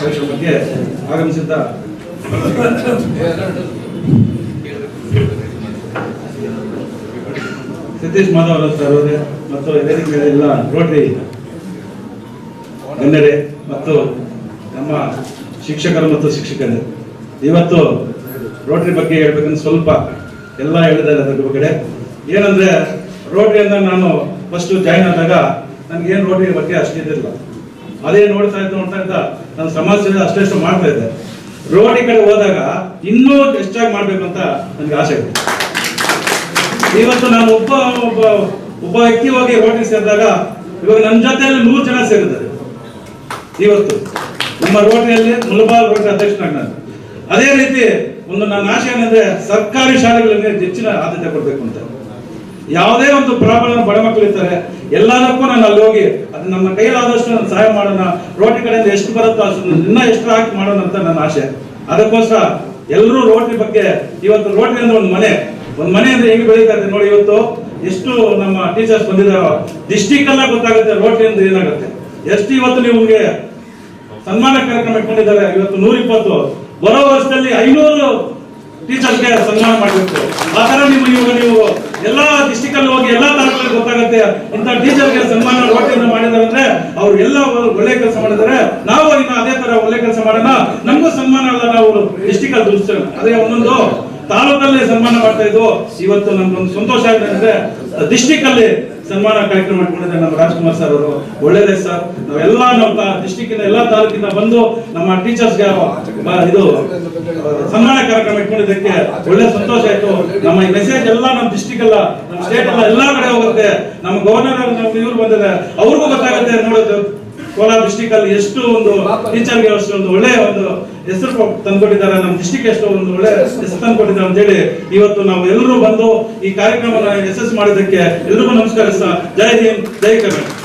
ಪರೀಕ್ಷೆ ಬಗ್ಗೆ ಆಗಮಿಸಿದ್ದ. ಸತೀಶ್ ಮಾಧವ್ ಸರ್ ಅವರೇ ಮತ್ತು ಎಲ್ಲ ರೋಟರಿ ಗಣ್ಯರೇ ಮತ್ತು ನಮ್ಮ ಶಿಕ್ಷಕರು ಮತ್ತು ಶಿಕ್ಷಕರೇ, ಇವತ್ತು ರೋಟರಿ ಬಗ್ಗೆ ಹೇಳ್ಬೇಕಂದ್ರೆ ಸ್ವಲ್ಪ ಎಲ್ಲ ಹೇಳಿದ್ದಾರೆ ಅದ್ರ ಬಗ್ಗೆ. ಏನಂದ್ರೆ ಅಂದ್ರೆ ನಾನು ಫಸ್ಟ್ ಜಾಯ್ನ್ ಆದಾಗ ನನಗೇನು ರೋಟರಿ ಬಗ್ಗೆ ಅಷ್ಟಿದಿಲ್ಲ. ಅದೇ ನೋಡ್ತಾ ಇದ್ದ ನೋಡ್ತಾ ಇದ್ದ. ನನ್ನ ಸಮಾಜ ಅಷ್ಟೆಷ್ಟು ಮಾಡ್ತಾ ಇದ್ದೆ. ರೋಡಿ ಕಡೆ ಹೋದಾಗ ಇನ್ನೂ ಹೆಚ್ಚಾಗಿ ಅಂತ ನನಗೆ ಆಸೆ ಇದೆ. ಇವತ್ತು ನಾನು ಒಬ್ಬ ಒಬ್ಬ ಒಬ್ಬ ವ್ಯಕ್ತಿ ಹೋಗಿ ಹೋಟೆಲ್ ಸೇರಿದಾಗ ಇವಾಗ ನನ್ನ ಜೊತೆಯಲ್ಲಿ ನೂರು ಜನ ಸೇರಿದ್ದಾರೆ. ಇವತ್ತು ನಮ್ಮ ರೋಟಿನಲ್ಲಿ ಮುಲಬಾಲ್ ರೋಟಿ ಅಧ್ಯಕ್ಷನಾಗಿ ಅದೇ ರೀತಿ ಒಂದು ನನ್ನ ಆಶೆ ಏನಂದ್ರೆ ಸರ್ಕಾರಿ ಶಾಲೆಗಳಲ್ಲಿ ಹೆಚ್ಚಿನ ಆದ್ಯತೆ ಕೊಡಬೇಕು ಅಂತ. ಯಾವುದೇ ಒಂದು ಪ್ರಾಬ್ಲಮ್ ಬಡ ಮಕ್ಕಳು ಇರ್ತಾರೆ ಎಲ್ಲದಕ್ಕೂ ನಾನು ಅಲ್ಲಿ ಹೋಗಿ ನಮ್ಮ ಕೈಲಾದಷ್ಟು ಸಹಾಯ ಮಾಡೋಣ. ರೋಟಿ ಕಡೆಯಿಂದ ಎಷ್ಟು ಬರುತ್ತೋ ಅಷ್ಟು ಇನ್ನ ಎಷ್ಟು ಹಾಕಿ ಮಾಡೋಣ ಅಂತ ನನ್ನ ಆಸೆ. ಅದಕ್ಕೋಸ್ಕರ ಎಲ್ಲರೂ ರೋಟಿ ಬಗ್ಗೆ ಇವತ್ತು ರೋಟಿ ಅಂದ್ರೆ ಒಂದು ಮನೆ. ಒಂದು ಮನೆ ಅಂದ್ರೆ ಹೆಂಗ್ ಬೆಳೀತಾರೆ ನೋಡಿ ಇವತ್ತು. ಎಷ್ಟು ನಮ್ಮ ಟೀಚರ್ಸ್ ಬಂದಿದಾರೋ ಡಿಸ್ಟಿಕ್ ಎಲ್ಲ ಗೊತ್ತಾಗುತ್ತೆ ರೋಟಿ ಅಂದ್ರೆ ಏನಾಗುತ್ತೆ. ಎಷ್ಟು ಇವತ್ತು ನಿಮಗೆ ಸನ್ಮಾನ ಕಾರ್ಯಕ್ರಮ ಇಟ್ಕೊಂಡಿದ್ದಾರೆ, ಇವತ್ತು ನೂರ ಇಪ್ಪತ್ತು ಬರೋ ವರ್ಷದಲ್ಲಿ ಐನೂರು ಟೀಚರ್ಸ್ಗೆ ಸನ್ಮಾನ ಮಾಡಬೇಕು. ಆ ತರ ನೀವು ಇವಾಗ ನೀವು ಎಲ್ಲಾ ಡಿಸ್ಟಿಕ್ ಅಲ್ಲಿ ಹೋಗಿ ಎಲ್ಲಾ ತಾಲೂಕಲ್ಲಿ ಗೊತ್ತಾಗುತ್ತೆ. ಇಂಥ ಟೀಚರ್ಗೆ ಸನ್ಮಾನ ಅವ್ರು ಎಲ್ಲ ಒಳ್ಳೆ ಕೆಲಸ ಮಾಡಿದರೆ ನಾವು ಇನ್ನು ಅದೇ ತರ ಒಳ್ಳೆ ಕೆಲಸ ಮಾಡೋಣ. ನಮಗೂ ಸನ್ಮಾನ ಅಲ್ಲ ನಾವು ಡಿಸ್ಟಿಕ್ ಅಲ್ಲಿ ದುಡಿಸ್ತೇವೆ ಅದೇ ಒಂದೊಂದು ತಾಲೂಕಲ್ಲಿ ಸನ್ಮಾನ ಮಾಡ್ತಾ ಇದ್ವು. ಇವತ್ತು ನಮ್ಗೊಂದು ಸಂತೋಷ ಆಗಿದೆ ಅಂದ್ರೆ ಡಿಸ್ಟಿಕ್ ಅಲ್ಲಿ ಸನ್ಮಾನ ಕಾರ್ಯಕ್ರಮ ಮಾಡ್ಕೊಂಡಿದ್ದಾರೆ ನಮ್ಮ ರಾಜ್ಕುಮಾರ್ ಸರ್ ಅವರು. ಒಳ್ಳೇದೇ ಸರ್ ನಾವೆಲ್ಲ ನಮ್ಮ ಡಿಸ್ಟಿಕ್ ಎಲ್ಲ ತಾಲೂಕಿಂದ ಬಂದು ನಮ್ಮ ಟೀಚರ್ಸ್ಗೆ ಇದು, ಸನ್ಮಾನ ಕಾರ್ಯಕ್ರಮ ಇಟ್ಕೊಂಡಿದ್ದಕ್ಕೆ ಒಳ್ಳೆ ಸಂತೋಷ ಆಯ್ತು. ನಮ್ಮ ಈ ಮೆಸೇಜ್ ಎಲ್ಲ ನಮ್ಮ ಡಿಸ್ಟಿಕ್ ಎಲ್ಲ, ನಮ್ಮ ಸ್ಟೇಟ್ ಎಲ್ಲ ಎಲ್ಲಾ ಕಡೆ ಹೋಗುತ್ತೆ. ನಮ್ಮ ಗವರ್ನರ್ ನಮ್ಮ ಇವ್ರು ಬಂದಿದೆ ಅವ್ರಿಗೂ ಗೊತ್ತಾಗುತ್ತೆ ನೋಡೋದು. ಕೋಲಾರ ಡಿಸ್ಟಿಕ್ ಅಲ್ಲಿ ಎಷ್ಟು ಒಂದು ಟೀಚರ್ಗೆ ಅಷ್ಟು ಒಂದು ಒಳ್ಳೆ ಒಂದು ಹೆಸರು ತಂದ್ಕೊಟ್ಟಿದ್ದಾರೆ. ನಮ್ಮ ಡಿಸ್ಟಿಕ್ ಎಷ್ಟು ಒಂದು ಒಳ್ಳೆ ಹೆಸರು ತಂದ್ಕೊಟ್ಟಿದ್ದಾರೆ ಅಂತ ಹೇಳಿ ಇವತ್ತು ನಾವು ಎಲ್ಲರೂ ಬಂದು ಈ ಕಾರ್ಯಕ್ರಮ ಯಶಸ್ ಮಾಡಿದ್ದಕ್ಕೆ ಎಲ್ರಿಗೂ ನಮಸ್ಕಾರ ಜೈ ಹಿಂದ್ ಜೈ ಕರ್ನಾಟಕ.